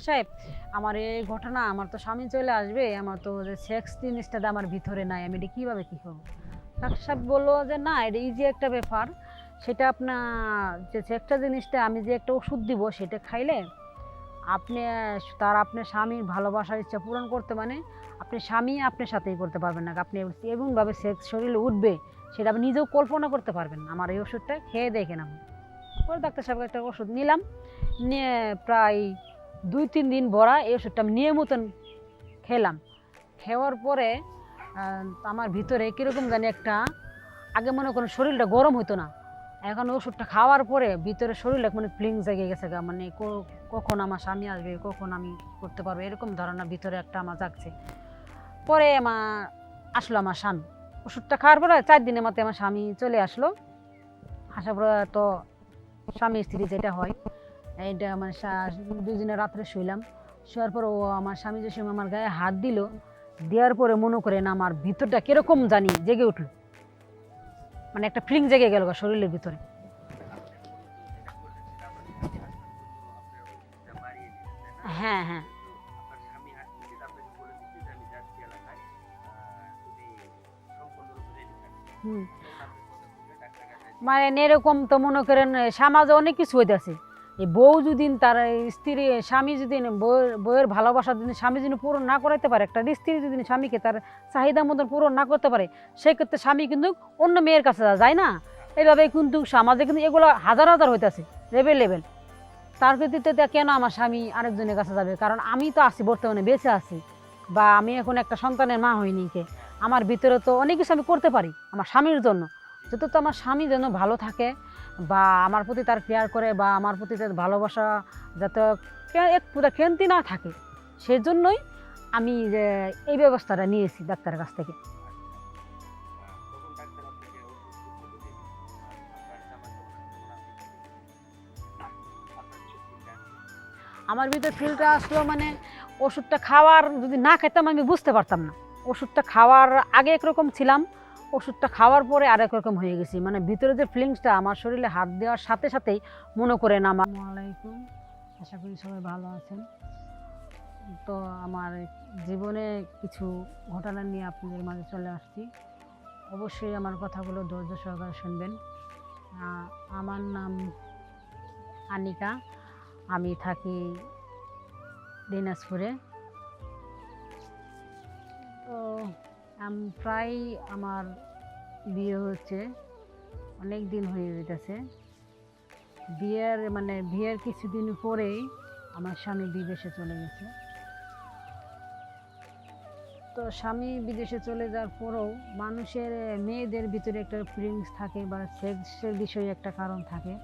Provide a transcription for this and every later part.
সাহেব, আমার এই ঘটনা, আমার তো স্বামী চলে আসবে, আমার তো সেক্স জিনিসটাতে আমার ভিতরে নাই, আমি এটা কীভাবে কী করব? ডাক্তার সাহেব বলল যে, না, এটা ইজি একটা ব্যাপার। সেটা আপনার যে সেক্সটা জিনিসটা, আমি যে একটা ওষুধ দিব, সেটা খাইলে আপনি, তার আপনার স্বামীর ভালোবাসার ইচ্ছা পূরণ করতে মানে আপনি স্বামী আপনার সাথেই করতে পারবেন না। আপনি এমনভাবে সেক্স শরীরে উঠবে, সেটা আপনি নিজেও কল্পনা করতে পারবেন আমার এই ওষুধটা খেয়ে দেখেন আমি পরে ডাক্তার সাহেব একটা ওষুধ নিলাম, নিয়ে প্রায় দুই তিন দিন ভরা এই ওষুধটা আমি নিয়মিত খেলাম। খাওয়ার পরে আমার ভিতরে কীরকম জানি একটা, আগে মনে করেন শরীরটা গরম হতো না। এখন ওষুধটা খাওয়ার পরে ভিতরে শরীরটা মানে ফিলিং জেগে গেছে গা মানে কখন আমার স্বামী আসবে, কখন আমি করতে পারব, এরকম ধারণা ভিতরে একটা আমার জাগছে। পরে আমার, আসলো আমার স্বামী। ওষুধটা খাওয়ার পরে চার দিনের মধ্যে আমার স্বামী চলে আসলো। আসার পরে তো স্বামী স্ত্রী যেটা হয় এইটা আমার দুজনে রাত্রে শুইলাম। শোয়ার পর ও আমার স্বামী যে সময় আমার গায়ে হাত দিল, দেওয়ার পরে মনে করেন আমার ভিতরটা কীরকম জানি জেগে উঠল। মানে একটা ফিলিং জেগে গেল শরীরের ভিতরে। হ্যাঁ হ্যাঁ। মানে এরকম তো মনে করেন, সমাজে অনেক কিছু হইতেছে। এই বউ যদি তার স্ত্রী, স্বামী যদি বউয়ের ভালোবাসা যদি স্বামী যদি পূরণ না করাইতে পারে, একটা স্ত্রী যদি স্বামীকে তার চাহিদা মতন পূরণ না করতে পারে, সেক্ষেত্রে স্বামী কিন্তু অন্য মেয়ের কাছে যায় না? এইভাবে কিন্তু সমাজে কিন্তু এগুলো হাজার হাজার হইতেছে লেভেল লেভেল তার ভিত্তিতে কেন আমার স্বামী আরেকজনের কাছে যাবে? কারণ আমি তো আছি, বর্তমানে বেঁচে আছি, বা আমি এখন একটা সন্তানের মা হইনি কে। আমার ভিতরে তো অনেক কিছু আমি করতে পারি, আমার স্বামীর জন্য। যত তো আমার স্বামী যেন ভালো থাকে বা আমার প্রতি তার কেয়ার করে বা আমার প্রতি তার ভালোবাসা যাতে এক পুরো ক্রান্তি না থাকে, সেজন্যই আমি এই ব্যবস্থাটা নিয়েছি ডাক্তারের কাছ থেকে। আমার ভিতরে ফিলটা আসলো মানে ওষুধটা খাওয়ার যদি না খেতাম আমি বুঝতে পারতাম না। ওষুধটা খাওয়ার আগে একরকম ছিলাম ওষুধটা খাওয়ার পরে আরেক রকম হয়ে গেছি। মানে ভিতরে যে ফিলিংসটা আমার শরীরে হাত দেওয়ার সাথে সাথেই মনে করেন আমার আলাইকুম আশা করি সবাই ভালো আছেন। তো আমার জীবনে কিছু ঘটনা নিয়ে আপনাদের মাঝে চলে আসছি। অবশ্যই আমার কথাগুলো ধৈর্য সহকারে শুনবেন। আমার নাম আনিকা। আমি থাকি দিনাজপুরে। প্রায় আমার বিয়ে হচ্ছে অনেক দিন হয়ে যেতেছে বিয়ের মানে বিয়ের কিছুদিন পরেই আমার স্বামী বিদেশে চলে গেছে। তো স্বামী বিদেশে চলে যাওয়ার পরেও মানুষের, মেয়েদের ভিতরে একটা ফিলিংস থাকে বা সেক্সের বিষয়ে একটা কারণ থাকে।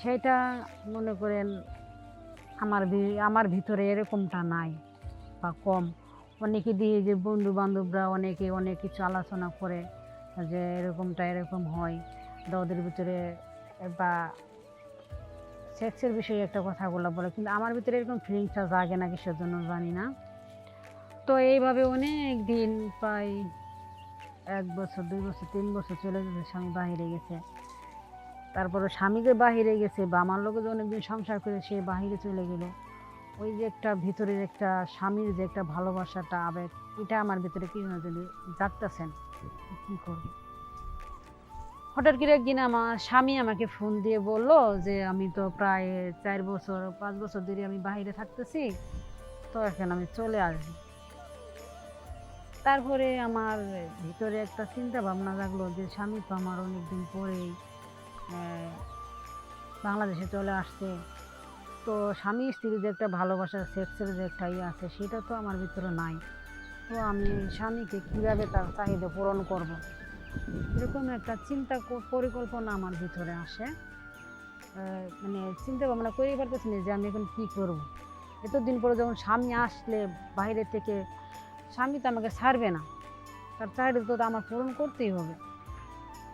সেটা মনে করেন আমার আমার ভিতরে এরকমটা নাই বা কম। অনেকে দিয়ে যে বন্ধু বান্ধবরা অনেকে অনেক কিছু আলোচনা করে যে এরকমটা এরকম হয় ওদের ভিতরে বা সেক্সের বিষয়ে একটা কথাগুলো বলে। কিন্তু আমার ভিতরে এরকম ফিলিংসটা জাগে না কিসের জন্য জানি না। তো এইভাবে অনেক দিন, প্রায় এক বছর, দুই বছর, তিন বছর চলে গেছে স্বামী বাহিরে গেছে। তারপরে স্বামী যে বাহিরে গেছে বা আমার লোকে যে অনেকদিন সংসার করে সে বাহিরে চলে গেল। ওই যে একটা ভিতরের একটা স্বামীর যে একটা ভালোবাসাটা, আবেগ, এটা আমার ভিতরে কি না যদি জাগতেছেন কী করব? হঠাৎ করে একদিন আমার স্বামী আমাকে ফোন দিয়ে বলল যে, আমি তো প্রায় চার বছর, পাঁচ বছর ধরে আমি বাইরে থাকতেছি, তো এখন আমি চলে আসব। তারপরে আমার ভিতরে একটা চিন্তা ভাবনা লাগল যে, স্বামী তো আমার অনেকদিন পরেই বাংলাদেশে চলে আসছে। তো স্বামী স্ত্রীর যে একটা ভালোবাসা সেক্সের যে একটা ইয়ে আছে, সেটা তো আমার ভিতরে নাই তো আমি স্বামীকে কীভাবে তার চাহিদা পূরণ করব। এরকম একটা চিন্তা পরিকল্পনা আমার ভিতরে আসে মানে চিন্তা ভাবনা করেই পারতেছি না যে আমি এখন কী করব। এতদিন পরে যখন স্বামী আসলে বাইরে থেকে, স্বামী তো আমাকে ছাড়বে না তার চাহিদা তো আমার পূরণ করতেই হবে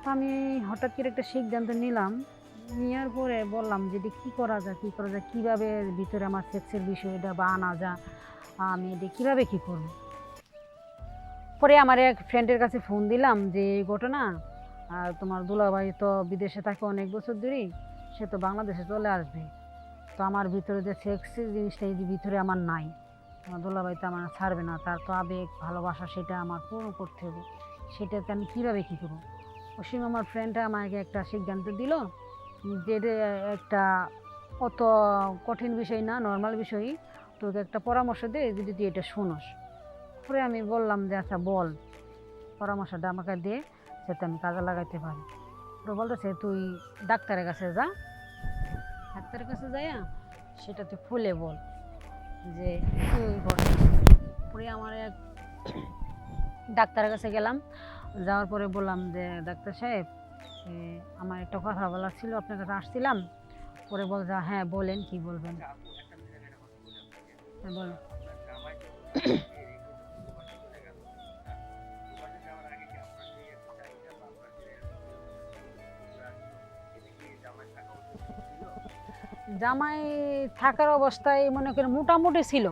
তো আমি হঠাৎ করে একটা সিদ্ধান্ত নিলাম নেওয়ার পরে বললাম যে এটা কী করা যায়? কী করা যায়? কীভাবে ভিতরে আমার সেক্সের বিষয়টা বা আনা যা আমি এটা কীভাবে কী করব? পরে আমার এক ফ্রেন্ডের কাছে ফোন দিলাম যে, এই ঘটনা, আর তোমার দুলাভাই তো বিদেশে থাকে অনেক বছর ধরেই, সে তো বাংলাদেশে চলে আসবে। তো আমার ভিতরে যে সেক্সি জিনিসটা এই ভিতরে আমার নাই। আমার দোলাভাই তো আমার ছাড়বে না, তার তো আবেগ, ভালোবাসা, সেটা আমার পূরণ করতে হবে। সেটাতে আমি কীভাবে কী করব? অসীম আমার ফ্রেন্ডটা আমাকে একটা সিদ্ধান্ত দিল যে এটা একটা অত কঠিন বিষয় না নর্মাল বিষয়ই। তোকে একটা পরামর্শ দে, যদি তুই এটা শোনস। পরে আমি বললাম যে আচ্ছা বল। পরামর্শটা আমাকে দে, যাতে আমি কাজে লাগাইতে পারি। তো বলতেছে, তুই ডাক্তারের কাছে যা। ডাক্তারের কাছে যাইয়া সেটা তুই খুলে বল যে ঘটনা পরে আমার এক ডাক্তারের কাছে গেলাম। যাওয়ার পরে বললাম যে, ডাক্তার সাহেব আমার একটা কথা বলার ছিল আপনার কাছে আসছিলাম। পরে বল যা হ্যাঁ বলেন কি বলবেন? হ্যাঁ, বলেন। জামাই থাকার অবস্থায় মনে করেন মোটামুটি ছিল।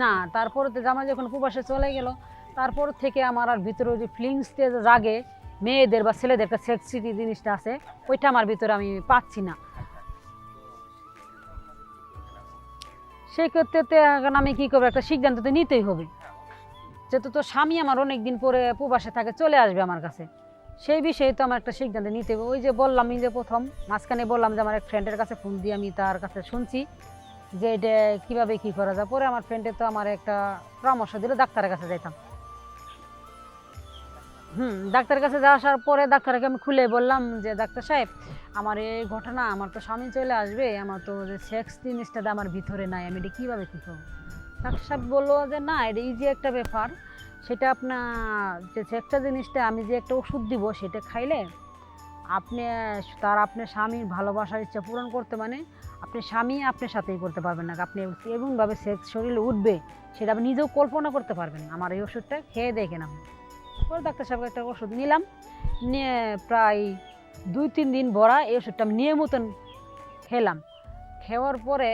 না তারপরে তো জামাই যখন প্রবাসে চলে গেল তারপর থেকে আমার আর ভিতরে যে ফিলিংস যে জাগে মেয়েদের বা ছেলেদের একটা সেক্সিটি জিনিসটা আছে, ওইটা আমার ভিতরে আমি পাচ্ছি না। সেই ক্ষেত্রে এখন আমি কী করব, একটা সিদ্ধান্ত তো নিতেই হবে। যেহেতু তো স্বামী আমার অনেক দিন পরে প্রবাসে থাকে, চলে আসবে আমার কাছে। সেই বিষয়ে তো আমার একটা সিদ্ধান্ত নিতে হবে। ওই যে বললাম যে প্রথম, মাঝখানে বললাম যে আমার এক ফ্রেন্ডের কাছে ফোন দিয়ে আমি তার কাছে শুনছি যে এটা কীভাবে কী করা যায়। পরে আমার ফ্রেন্ডে তো আমার একটা পরামর্শ দিল, ডাক্তারের কাছে যাইতাম। হুম, ডাক্তারের কাছে যাওয়া আসার পরে ডাক্তারকে আমি খুলে বললাম যে, ডাক্তার সাহেব, আমার এই ঘটনা, আমার তো স্বামী চলে আসবে, আমার তো যে সেক্স জিনিসটা আমার ভিতরে নাই, আমি এটা কীভাবে কী করব? ডাক্তার সাহেব বলল যে, না, এটা ইজি একটা ব্যাপার। সেটা আপনার যে সেক্সটা জিনিসটা, আমি যে একটা ওষুধ দিব, সেটা খাইলে আপনি, তার আপনার স্বামীর ভালোবাসার ইচ্ছা পূরণ করতে মানে আপনি স্বামী আপনার সাথেই করতে পারবেন না। আপনি এমনভাবে সেক্স শরীরে উঠবে, সেটা আপনি নিজেও কল্পনা করতে পারবেন। আমার এই ওষুধটা খেয়ে দেখেন আপনি। পরে ডাক্তার সাহেব একটা ওষুধ নিলাম। নিয়ে প্রায় দুই, তিন দিন ভরা এই ওষুধটা আমি নিয়মিতন খেলাম। খাওয়ার পরে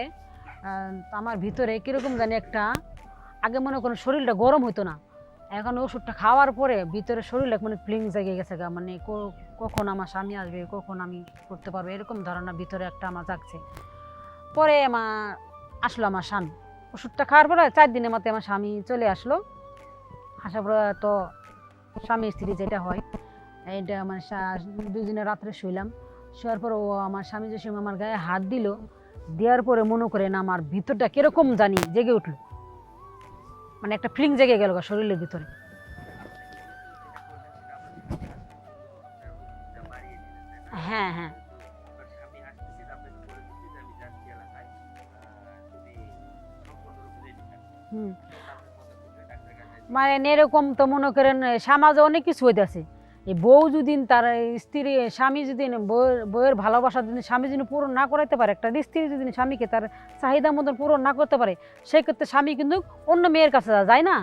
আমার ভিতরে কীরকম জানি একটা, আগে মনে করেন শরীরটা গরম হতো না। এখন ওষুধটা খাওয়ার পরে ভিতরে শরীরটা মানে ফিলিং জেগে গেছে গা মানে কখন আমার স্বামী আসবে, কখন আমি করতে পারব, এরকম ধারণা ভিতরে একটা আমার জাগছে। পরে আমার, আসলো আমার স্বামী। ওষুধটা খাওয়ার পরে চার দিনের মধ্যে আমার স্বামী চলে আসলো। আসার পরে তো স্বামী স্ত্রী যেটা হয় এটা সা- দুদিনে রাত্রে শুইলাম। শোয়ার পর ও আমার স্বামী যে সময় আমার গায়ে হাত দিল, দেওয়ার পরে মনে করেন আমার ভিতরটা কীরকম জানি জেগে উঠল। মানে একটা ফিলিং জেগে গেল শরীরের ভিতরে। হ্যাঁ হ্যাঁ। হুম। মানে এরকম তো মনে করেন সমাজে অনেক কিছু হইতেছে। এই বউ যদি তার স্ত্রী, স্বামী যদি বউয়ের বউয়ের ভালোবাসা যদি স্বামী যদি পূরণ না করাইতে পারে, একটা স্ত্রী যদি স্বামীকে তার চাহিদা মতন পূরণ না করতে পারে, সেক্ষেত্রে স্বামী কিন্তু অন্য মেয়ের কাছে যায় না?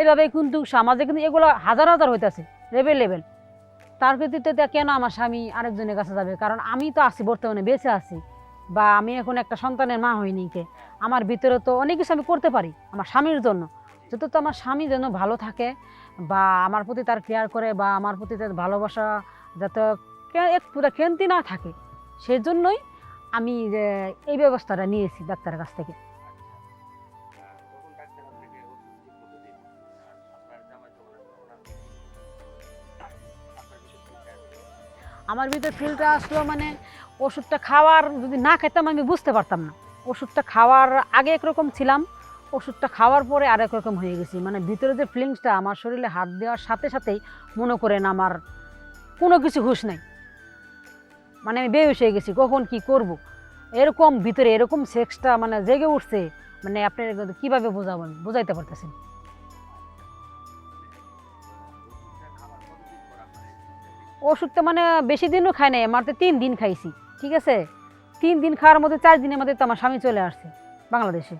এইভাবে কিন্তু সমাজে কিন্তু এগুলো হাজার হাজার হইতেছে, লেভেল লেভেল। তার ক্ষেত্রে কেন আমার স্বামী আরেকজনের কাছে যাবে? কারণ আমি তো আছি, বর্তমানে বেঁচে আছি, বা আমি এখন একটা সন্তানের মা হইনি কে। আমার ভিতরে তো অনেক কিছু আমি করতে পারি, আমার স্বামীর জন্য। যত তো আমার স্বামী যেন ভালো থাকে বা আমার প্রতি তার কেয়ার করে বা আমার প্রতি তার ভালোবাসা যাতে পুরো কেন্তি না থাকে সেই জন্যই আমি এই ব্যবস্থাটা নিয়েছি ডাক্তারের কাছ থেকে। আমার ভিতরে ফিলটা আসলো মানে ওষুধটা খাওয়ার যদি না খেতাম আমি বুঝতে পারতাম না। ওষুধটা খাওয়ার আগে একরকম ছিলাম ওষুধটা খাওয়ার পরে আরেক রকম হয়ে গেছি। মানে ভিতরে যে ফিলিংসটা আমার শরীরে হাত দেওয়ার সাথে সাথেই মনে করেন আমার কোনো কিছু হুঁশ নাই। মানে আমি বেহুশ হয়ে গেছি, কখন কি করব। এরকম ভিতরে এরকম সেক্সটা মানে জেগে উঠছে মানে আপনি কীভাবে বোঝাবেন? বোঝাইতে পারতেছেন? ওষুধটা মানে বেশি দিনও খাই নাই আমার তো তিন দিন খাইছি, ঠিক আছে? তিন দিন খাওয়ার মধ্যে চার দিনের মধ্যে তো আমার স্বামী চলে আসছে, বাংলাদেশে।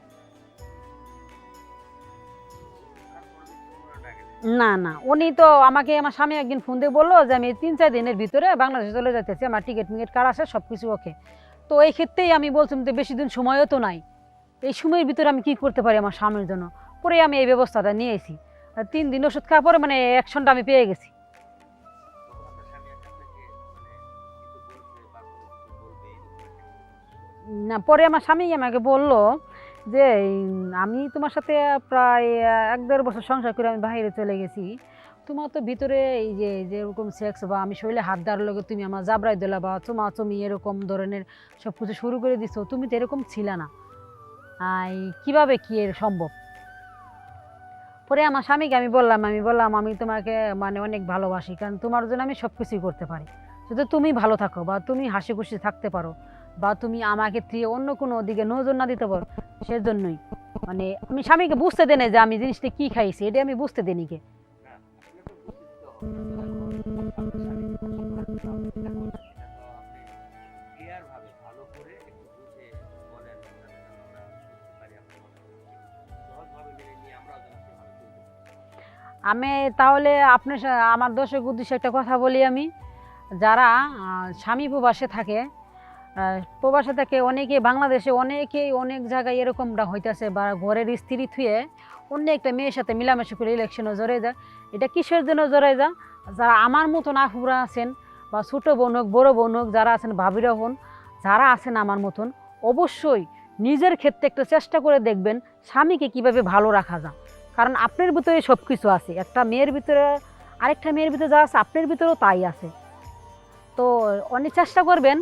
না না। উনি তো আমাকে, আমার স্বামী একদিন ফোন দিয়ে বলল যে, আমি তিন, চার দিনের ভিতরে বাংলাদেশে চলে যেতেছি আমার টিকিট মিকেট কার আছে সব কিছু ওকে তো এই ক্ষেত্রেই আমি বলছিলাম যে, বেশি দিন সময়ও তো নাই। এই সময়ের ভিতরে আমি কি করতে পারি আমার স্বামীর জন্য? পরে আমি এই ব্যবস্থাটা নিয়েছি আর তিন দিন ওষুধ খাওয়ার পরে মানে অ্যাকশনটা আমি পেয়ে গেছি। না, পরে আমার স্বামী আমাকে বলল যে আমি তোমার সাথে প্রায় এক দেড় বছর সংসার করে আমি বাইরে চলে গেছি। তোমার তো ভিতরে এই যে, যেরকম সেক্স বা আমি শরীরে হাত দেওয়ার লগে তুমি আমার জাবরাই দিলা বা চুমা চুমি এরকম ধরনের সব কিছু শুরু করে দিছো, তুমি তো এরকম ছিলে না। আই, কীভাবে কি এর সম্ভব? পরে আমার স্বামীকে আমি বললাম আমি বললাম, আমি তোমাকে মানে অনেক ভালোবাসি, কারণ তোমার জন্য আমি সব কিছুই করতে পারি। যদি তুমি ভালো থাকো বা তুমি হাসি খুশি থাকতে পারো বা তুমি আমাকে অন্য কোনো দিকে নজর না দিতে পারো সেজন্যই মানে আমি স্বামীকে বুঝতে দেনে যে আমি জিনিসটা কি খাইছি এটা আমি বুঝতে দিনি কে। আমি তাহলে আপনার আমার দর্শক উদ্দেশ্যে একটা কথা বলি আমি যারা স্বামী প্রবাসে থাকে প্রবাসে থেকে অনেকে বাংলাদেশে অনেকেই অনেক জায়গায় এরকমটা হইতেছে বা ঘরের স্ত্রী থুয়ে অন্য একটা মেয়ের সাথে মিলামেশা করে ইলেকশনে জড়ে যায়। এটা কিসের জন্য জড়ে যায়? যারা আমার মতন আহুরা আছেন বা ছোটো বোন হোক, বড়ো বোন হোক, যারা আছেন ভাবিরা হন যারা আছেন আমার মতন, অবশ্যই নিজের ক্ষেত্রে একটু চেষ্টা করে দেখবেন স্বামীকে কীভাবে ভালো রাখা যায়। কারণ আপনার ভিতরে সব কিছু আছে। একটা মেয়ের ভিতরে, আরেকটা মেয়ের ভিতরে যা আছে, আপনার ভিতরেও তাই আছে। তো অনেক চেষ্টা করবেন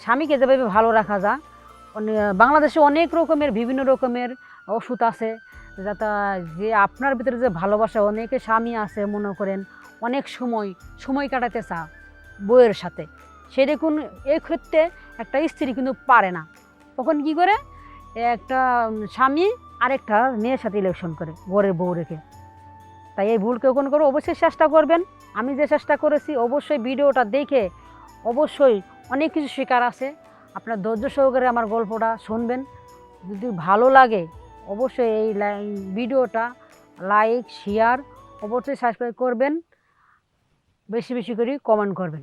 স্বামীকে যেভাবে ভালো রাখা অনে- বাংলাদেশে অনেক রকমের, বিভিন্ন রকমের ওষুধ আছে। যাতে যে আপনার ভিতরে যে ভালোবাসা, অনেকে স্বামী আছে, মনে করেন, অনেক সময় সময় কাটাতে চা বইয়ের সাথে। সেরকম এই ক্ষেত্রে একটা স্ত্রী কিন্তু পারে না। তখন কি করে? একটা স্বামী আরেকটা মেয়ের সাথে ইলেকশন করে, ঘরের বউ রেখে। তাই এই ভুল কেউ কোনো করে অবশ্যই চেষ্টা করবেন। আমি যে চেষ্টা করেছি, অবশ্যই ভিডিওটা দেখে, অবশ্যই অনেক কিছু শিকার আছে। আপনার ধৈর্য সহকারে আমার গল্পটা শুনবেন। যদি ভালো লাগে, অবশ্যই এই ভিডিওটা লাইক, শেয়ার, অবশ্যই সাবস্ক্রাইব করবেন। বেশি বেশি করে কমেন্ট করবেন।